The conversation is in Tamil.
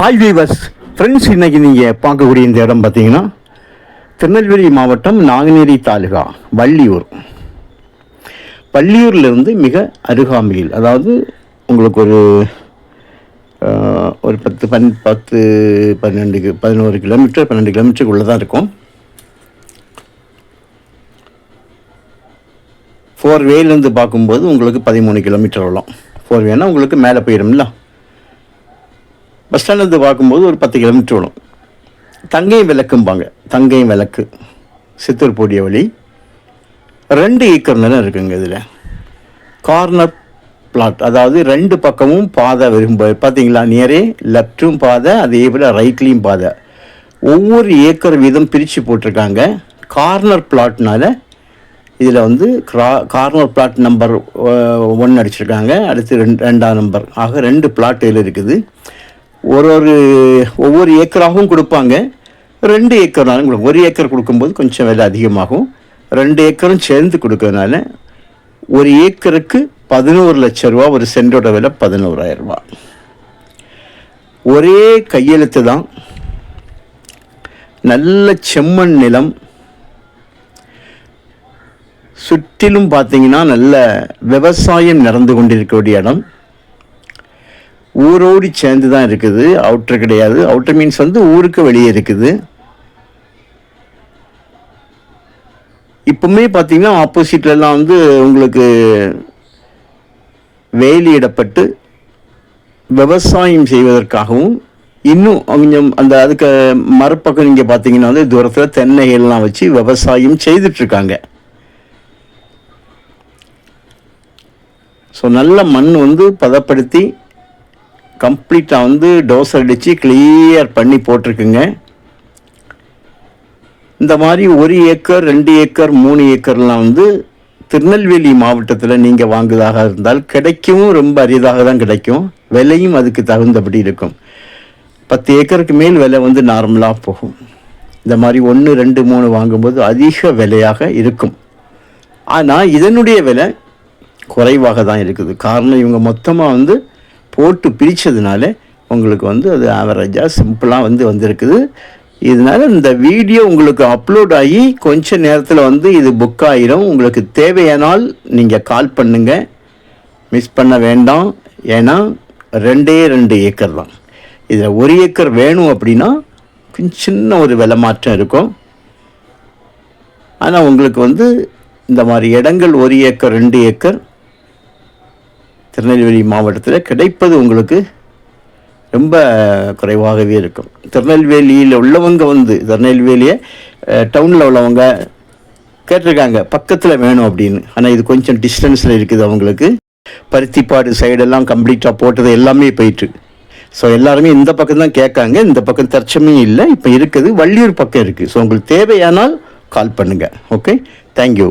ஹாய் வீவர்ஸ் ஃப்ரெண்ட்ஸ் இன்னைக்கு நீங்கள் பார்க்கக்கூடிய இந்த இடம் பார்த்தீங்கன்னா திருநெல்வேலி மாவட்டம் நாங்குநேரி தாலுகா வள்ளியூர். வள்ளியூர்லேருந்து மிக அருகாமையில் அதாவது உங்களுக்கு ஒரு ஒரு பத்து பன் பத்து பன்னெண்டு பதினோரு கிலோமீட்டர் பன்னெண்டு கிலோமீட்டருக்குள்ளே தான் இருக்கும். ஃபோர் வேலேருந்து பார்க்கும்போது உங்களுக்கு பதிமூணு கிலோமீட்டர் வரும். ஃபோர் வேனால் உங்களுக்கு மேலே போயிடும்ல. பஸ் ஸ்டாண்ட்லேருந்து பார்க்கும்போது ஒரு பத்து கிலோமீட்டர் வரும் தங்கையும் விளக்கும்பாங்க. தங்கையும் விளக்கு. சித்தூர் போடிய வழி. ரெண்டு ஏக்கர் நிலம் இருக்குங்க இதில். கார்னர் பிளாட் அதாவது ரெண்டு பக்கமும் பாதை விரும்ப பார்த்தீங்களா? நியரே லெஃப்ட்டும் பாதை அதே போல் ரைட்லேயும் பாதை. ஒவ்வொரு ஏக்கர் வீதம் பிரித்து போட்டிருக்காங்க. கார்னர் பிளாட்னால இதில் வந்து கிரா கார்னர் பிளாட் நம்பர் ஒன் அடிச்சிருக்காங்க. அடுத்து ரெண்டு ரெண்டாம் நம்பர் ஆக ரெண்டு பிளாட் இதில் இருக்குது. ஒரு ஒரு ஒவ்வொரு ஏக்கராகவும் கொடுப்பாங்க. ரெண்டு ஏக்கர்னாலும் கொடுக்கும். ஒரு ஏக்கர் கொடுக்கும்போது கொஞ்சம் விலை அதிகமாகும். ரெண்டு ஏக்கரும் சேர்ந்து கொடுக்கறதுனால ஒரு ஏக்கருக்கு பதினோரு லட்ச ரூபா ஒரு சென்டோட விலை பதினோராயிரம் ரூபா. ஒரே கையெழுத்து தான். நல்ல செம்மண் நிலம். சுற்றிலும் பார்த்தீங்கன்னா நல்ல விவசாயம் நடந்து கொண்டிருக்கக்கூடிய இடம். ஊரோடு சேர்ந்து தான் இருக்குது. அவுட்ரு கிடையாது. அவுட்டர் மீன்ஸ் வந்து ஊருக்கு வெளியே இருக்குது. இப்பவுமே பார்த்தீங்கன்னா ஆப்போசிட்லலாம் வந்து உங்களுக்கு வேலியிடப்பட்டு விவசாயம் செய்வதற்காகவும் இன்னும் கொஞ்சம் அந்த அதுக்கு மறுபக்கம் நீங்கள் பார்த்தீங்கன்னா வந்து தூரத்தில் தென்னைகள்லாம் வச்சு விவசாயம் செய்துட்ருக்காங்க. ஸோ நல்ல மண் வந்து பதப்படுத்தி கம்ப்ளீட்டாக வந்து டோஸ் அடித்து கிளியர் பண்ணி போட்டிருக்குங்க. இந்த மாதிரி ஒரு ஏக்கர் ரெண்டு ஏக்கர் மூணு ஏக்கர்லாம் வந்து திருநெல்வேலி மாவட்டத்தில் நீங்கள் வாங்குவதாக இருந்தால் கிடைக்கவும் ரொம்ப அரிதாக தான் கிடைக்கும். விலையும் அதுக்கு தகுந்தபடி இருக்கும். பத்து ஏக்கருக்கு மேல் விலை வந்து நார்மலாக போகும். இந்த மாதிரி ஒன்று ரெண்டு மூணு வாங்கும்போது அதிக விலையாக இருக்கும். ஆனால் இதனுடைய விலை குறைவாக தான் இருக்குது. காரணம் இவங்க மொத்தமாக வந்து போட்டு பிரித்ததுனால உங்களுக்கு வந்து அது ஆவரேஜாக சிம்பிளாக வந்து வந்திருக்குது. இதனால் இந்த வீடியோ உங்களுக்கு அப்லோட் ஆகி கொஞ்ச நேரத்தில் வந்து இது புக் ஆகிரும் உங்களுக்கு தேவையானால் நீங்கள் கால் பண்ணுங்கள் மிஸ் பண்ண வேண்டாம். ஏன்னா ரெண்டே ரெண்டு ஏக்கர் தான். இதில் ஒரு ஏக்கர் வேணும் அப்படின்னா கொஞ்சம் சின்ன ஒரு விலை மாற்றம் இருக்கும். ஆனால் உங்களுக்கு வந்து இந்த மாதிரி இடங்கள் ஒரு ஏக்கர் ரெண்டு ஏக்கர் திருநெல்வேலி மாவட்டத்தில் கிடைப்பது உங்களுக்கு ரொம்ப குறைவாகவே இருக்கும். திருநெல்வேலியில் உள்ளவங்க வந்து திருநெல்வேலியை டவுனில் உள்ளவங்க கேட்டிருக்காங்க பக்கத்தில் வேணும் அப்படின்னு. ஆனால் இது கொஞ்சம் டிஸ்டன்ஸில் இருக்குது அவங்களுக்கு. பருத்திப்பாடு சைடெல்லாம் கம்ப்ளீட்டாக போட்டது எல்லாமே போயிட்டு. ஸோ எல்லாருமே இந்த பக்கம் தான் கேட்காங்க இந்த பக்கம் தற்சமையும் இல்லை இப்போ இருக்குது வள்ளியூர் பக்கம் இருக்குது ஸோ உங்களுக்கு தேவையானால் கால் பண்ணுங்கள் ஓகே தேங்க்யூ